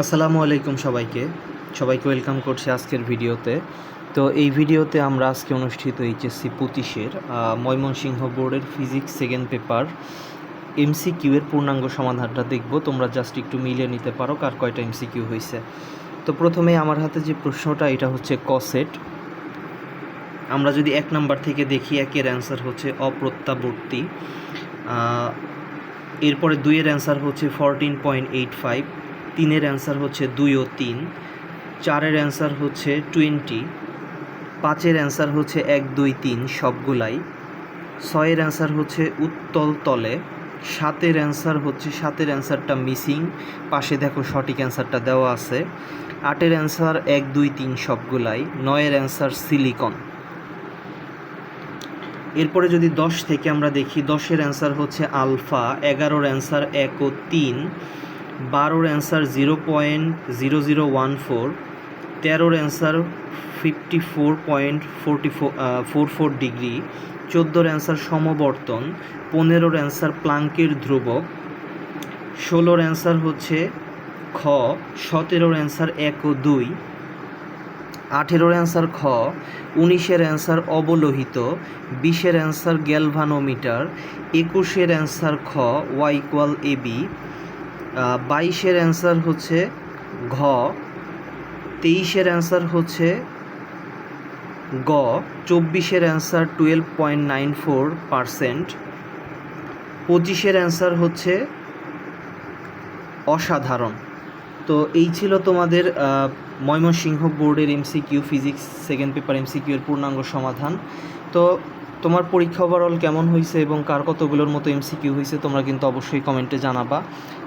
আসসালামু আলাইকুম সবাইকে। সবাইকে ওয়েলকাম করছি আজকের ভিডিওতে। তো এই ভিডিওতে আমরা আজকে অনুষ্ঠিত এইচএসসি পঁচিশের ময়মনসিংহ বোর্ডের ফিজিক্স সেকেন্ড পেপার, এমসিকিউ এর পূর্ণাঙ্গ সমাধানটা দেখব। তোমরা জাস্ট একটু মিলিয়ে নিতে পারো কার কয়টা এমসিকিউ হয়েছে তো প্রথমে আমার হাতে যে প্রশ্নটা, এটা হচ্ছে কসেট। আমরা যদি এক নাম্বার থেকে দেখি, একের অ্যান্সার হচ্ছে অপ্রত্যাবর্তী। এরপরে দুইয়ের অ্যান্সার হচ্ছে ফরটিন পয়েন্ট এইট ফাইভ। তিনের অ্যান্সার হচ্ছে দুই ও তিন, চারের অ্যান্সার হচ্ছে টোয়েন্টি, পাঁচের অ্যান্সার হচ্ছে এক, দুই, তিন সবগুলাই, ছয়ের অ্যান্সার হচ্ছে উত্তল তলে, সাতের অ্যান্সার হচ্ছে, সাতের অ্যান্সারটা মিসিং, পাশে দেখো সঠিক অ্যান্সারটা দেওয়া আছে, আটের অ্যান্সার এক, দুই, তিন সবগুলাই, নয়ের অ্যান্সার সিলিকন। এরপরে যদি দশ থেকে আমরা দেখি, দশের অ্যান্সার হচ্ছে আলফা, এগারোর অ্যান্সার এক ও তিন বারোর answer zero point zero zero one four, তেরোর answer fifty four point forty four four four degree, চোদ্দোর অ্যান্সার সমবর্তন, পনেরোর অ্যান্সার প্লাঙ্কের ধ্রুবক, ষোলোর অ্যান্সার হচ্ছে খ, সতেরোর অ্যান্সার এক ও দুই, আঠেরোর অ্যান্সার খ, উনিশের অ্যান্সার অবলোহিত, বিশের অ্যান্সার গ্যালভানোমিটার, একুশের অ্যান্সার খ ওয়াই ইকুয়াল এ বি বাইশের অ্যান্সার হচ্ছে ঘ, তেইশের অ্যান্সার হচ্ছে গ, চব্বিশের answer twelve point nine four percent পঁচিশের অ্যান্সার হচ্ছে অসাধারণ। তো এই ছিল তোমাদের ময়মনসিংহ বোর্ডের MCQ physics second paper MCQ এর পূর্ণাঙ্গ সমাধান। তো তোমার পরীক্ষা ওভারঅল কেমন হয়েছে এবং কার কতগুলোর মতো এমসিকিউ হয়েছে তোমরা কিন্তু অবশ্যই কমেন্টে জানাবা।